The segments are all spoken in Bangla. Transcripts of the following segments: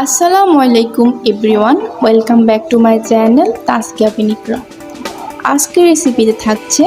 আসসালামু আলাইকুম, everyone. Welcome back to my channel Taskia পিনিকরা আজকের রেসিপিতে থাকছে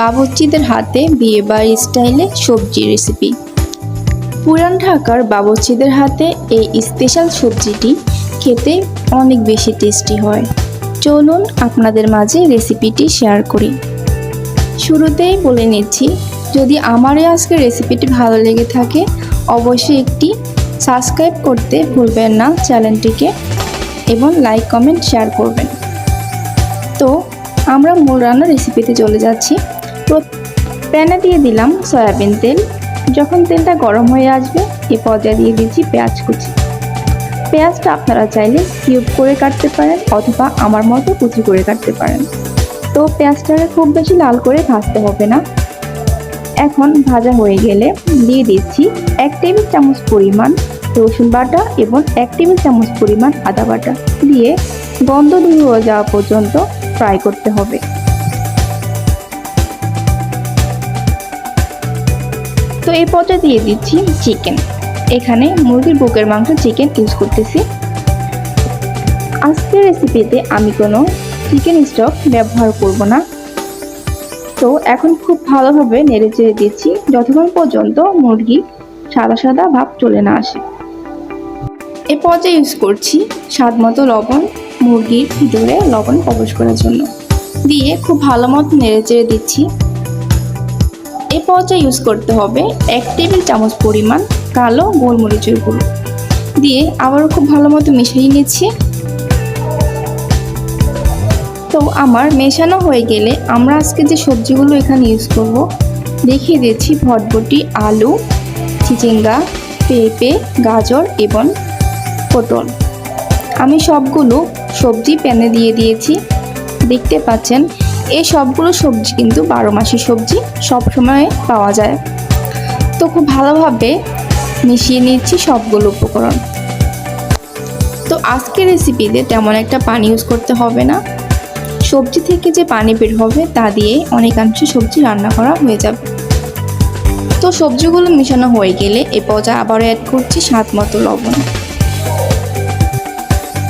বাবুর্চিদের হাতে বিয়ে বাড়ি স্টাইলে সবজি রেসিপি। পুরান ঢাকার বাবুর্চিদের হাতে এই স্পেশাল সবজিটি খেতে অনেক বেশি টেস্টি হয়। চলুন আপনাদের মাঝে রেসিপিটি শেয়ার করি। শুরুতেই বলে নিচ্ছি, যদি আমার এই আজকের রেসিপিটি ভালো লেগে থাকে, অবশ্যই একটি সাবস্ক্রাইব করতে ভুলবেন না চ্যানেলটিকে এবং লাইক, কমেন্ট, শেয়ার করবেন। তো আমরা মূল রান্নার রেসিপিতে চলে যাচ্ছি। প্যানে দিয়ে দিলাম সয়াবিন তেল। যখন তেলটা গরম হয়ে আসবে, এ পর্যায়ে দিয়ে দিচ্ছি পেঁয়াজ কুচি। পেঁয়াজটা আপনারা চাইলে কিউব করে কাটতে পারেন অথবা আমার মতো কুচি করে কাটতে পারেন। তো পেঁয়াজটাকে খুব বেশি লাল করে ভাজতে হবে না। এখন ভাজা হয়ে গেলে দিয়ে দিচ্ছি এক টেবিল চামচ পরিমাণ রসুন বাটা এবং এক টেবিল চামচ পরিমাণ আদা বাটা দিয়ে গন্ধ দূর হয়ে যাওয়া পর্যন্ত ফ্রাই করতে হবে। তো এই পর্যায়ে দিয়ে দিচ্ছি চিকেন এখানে মুরগির বুকের মাংস চিকেন ইউজ করতেছি। আজকের রেসিপিতে আমি কোনো চিকেন স্টক ব্যবহার করব না। তো এখন খুব ভালোভাবে নেড়ে চেড়ে দিচ্ছি, যতক্ষণ পর্যন্ত মুরগি সাদা সাদা ভাব চলে না আসে। এ পর্যায়ে ইউজ করছি স্বাদ মতো লবণ মুরগির ভিতরে লবণ প্রবেশ করার জন্য। দিয়ে খুব ভালো মতো নেড়ে চেড়ে দিচ্ছি। এ পর্যায়ে ইউজ করতে হবে এক টেবিল চামচ পরিমাণ কালো গোলমরিচের গুঁড়ো। দিয়ে আবারও খুব ভালো মতো মিশিয়ে নিচ্ছি। তো আমার মেশানো হয়ে গেলে আমরা আজকে যে সবজিগুলো এখানে ইউজ করব, দেখিয়ে দিচ্ছি ভটভটি, আলু, চিচিঙ্গা, পেঁপে, গাজর এবং পটল আমি সবগুলো সবজি প্যানে দিয়ে দিয়েছি। দেখতে পাচ্ছেন এই সবগুলো সবজি কিন্তু বারো মাসি সবজি সব সময় পাওয়া যায়। তো খুব ভালোভাবে মিশিয়ে নিচ্ছি সবগুলো উপকরণ। তো আজকের রেসিপিতে তেমন একটা পানি ইউজ করতে হবে না। সবজি থেকে যে পানি বের হবে তা দিয়ে অনেকাংশে সবজি রান্না করা হয়ে যাবে। তো সবজিগুলো মেশানো হয়ে গেলে এ পর্যায়ে আবারও অ্যাড করছি স্বাদ মতো লবণ।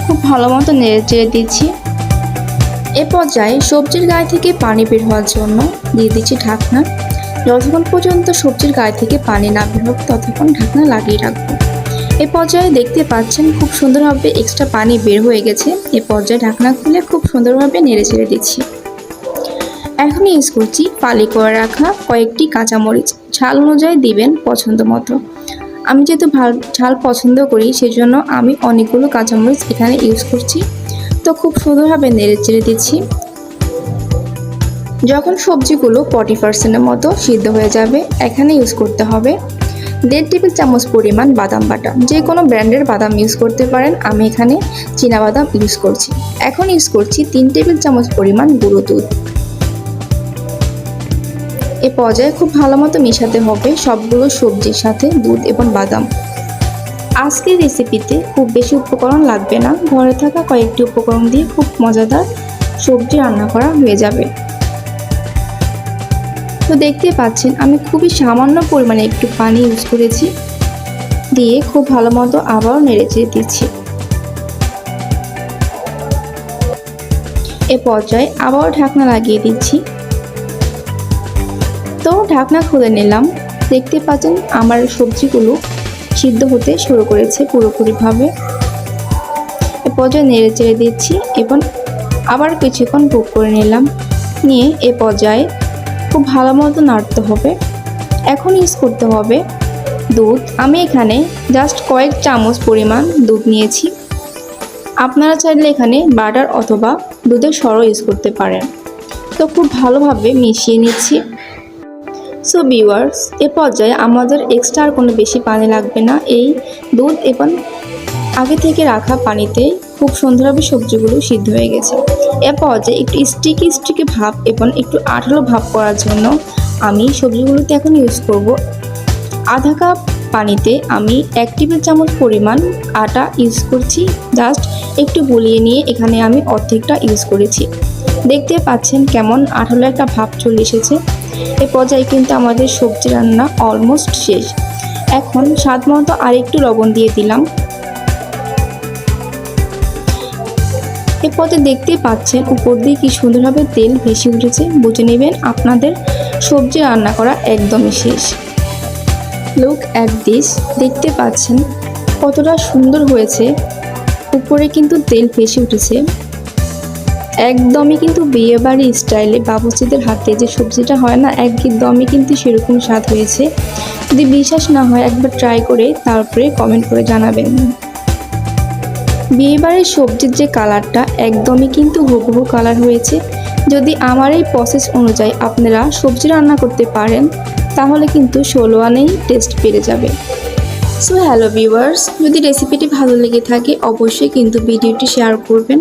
খুব ভালো মতো নেড়ে চেড়ে দিচ্ছি। এ পর্যায়ে সবজির গায়ে থেকে পানি বের হওয়ার জন্য দিয়ে দিচ্ছি ঢাকনা। যতক্ষণ পর্যন্ত সবজির গায়ে থেকে পানি না বের হবে ততক্ষণ ঢাকনা লাগিয়ে রাখব। এ পর্যায়ে দেখতে পাচ্ছেন খুব সুন্দরভাবে এক্সট্রা পানি বের হয়ে গেছে। এ পর্যায়ে ঢাকনা খুলে খুব সুন্দরভাবে নেড়ে ছেড়ে দিচ্ছি। এখন ইউজ করছি পালি করে রাখা কয়েকটি কাঁচামরিচ। ঝাল অনুযায়ী দিবেন পছন্দ মতো আমি যেহেতু ঝাল পছন্দ করি, সেজন্য আমি অনেকগুলো কাঁচামরিচ এখানে ইউজ করছি। তো খুব সুন্দরভাবে নেড়ে চেড়ে দিচ্ছি। যখন সবজিগুলো ফর্টি পার্সেন্টের মতো সিদ্ধ হয়ে যাবে, এখানে ইউজ করতে হবে দেড় টেবিল চামচ পরিমাণ বাদাম বাটা। যে কোনো ব্র্যান্ডের বাদাম ইউজ করতে পারেন, আমি এখানে বাদাম ইউজ করছি। এখন ইউজ করছি তিন টেবিল চামচ পরিমাণ গুঁড়ো দুধ। এ পর্যায়ে খুব ভালো মতো মেশাতে হবে সবগুলো সবজির সাথে দুধ এবং বাদাম। আজকের রেসিপিতে খুব বেশি উপকরণ লাগবে না। ঘরে থাকা কয়েকটি উপকরণ দিয়ে খুব মজাদার সবজি রান্না করা হয়ে যাবে। তো দেখতে পাচ্ছেন, আমি খুবই সামান্য পরিমাণে একটু পানি ইউজ করেছি। দিয়ে খুব ভালো মতো আবারও নেড়ে চেড়ে দিচ্ছি। এ পর্যায়ে আবারও ঢাকনা লাগিয়ে দিচ্ছি। তো ঢাকনা খুলে নিলাম। দেখতে পাচ্ছেন আমার সবজিগুলো সিদ্ধ হতে শুরু করেছে পুরোপুরিভাবে। পর্যায়ে নেড়ে চেড়ে দিচ্ছি এবং আবার কিছুক্ষণ কুক করে নিলাম। নিয়ে এ পর্যায়ে খুব ভালো মতো নাড়তে হবে। এখন ইউজ করতে হবে দুধ। আমি এখানে জাস্ট কয়েক চামচ পরিমাণ দুধ নিয়েছি। আপনারা চাইলে এখানে বাটার অথবা দুধের সরও ইউজ করতে পারেন। তো খুব ভালোভাবে মিশিয়ে নিচ্ছি। সো ভিউয়ার্স এ পর্যায়ে আমাদের এক্সট্রা আর কোনো বেশি পানি লাগবে না। এই দুধ এবং আগে থেকে রাখা পানিতে খুব সুন্দরভাবে সবজিগুলো সিদ্ধ হয়ে গেছে। এ পর্যায়ে একটু স্টিকি স্টিকি ভাব এবং একটু আঠালো ভাব করার জন্য আমি সবজিগুলোতে এখন ইউজ করব। আধা কাপ পানিতে আমি এক টেবিল চামচ পরিমাণ আটা ইউজ করছি। জাস্ট একটু গলিয়ে নিয়ে এখানে আমি অর্ধেকটা ইউজ করেছি। দেখতে পাচ্ছেন কেমন আঠালো একটা ভাব চলে এসেছে। এ পর্যায়ে কিন্তু আমাদের সবজি রান্না অলমোস্ট শেষ। এখন স্বাদ মতো আরেকটু লবণ দিয়ে দিলাম। এ পথে দেখতেই পাচ্ছেন উপর দিয়ে কি সুন্দরভাবে তেল ভেসে উঠেছে। বুঝে নেবেন আপনাদের সবজি রান্না করা একদমই শেষ। লুক অ্যাট দিস দেখতে পাচ্ছেন কতটা সুন্দর হয়েছে। উপরে কিন্তু তেল ভেসে উঠেছে। একদমই কিন্তু বিয়েবাড়ি স্টাইলে বাবুচিদের হাতে যে সবজিটা হয় না, একদমই কিন্তু সেরকম স্বাদ হয়েছে। যদি বিশ্বাস না হয়, একবার ট্রাই করে তারপরে কমেন্ট করে জানাবেন। বিয়েবাড়ির সবজির যে কালারটা একদমই কিন্তু হুবহু কালার হয়েছে। যদি আমার এই প্রসেস অনুযায়ী আপনারা সবজি রান্না করতে পারেন, তাহলে কিন্তু ষোলো টেস্ট বেড়ে যাবে। সো হ্যালো ভিউয়ার্স যদি রেসিপিটি ভালো লেগে থাকে, অবশ্যই কিন্তু ভিডিওটি শেয়ার করবেন।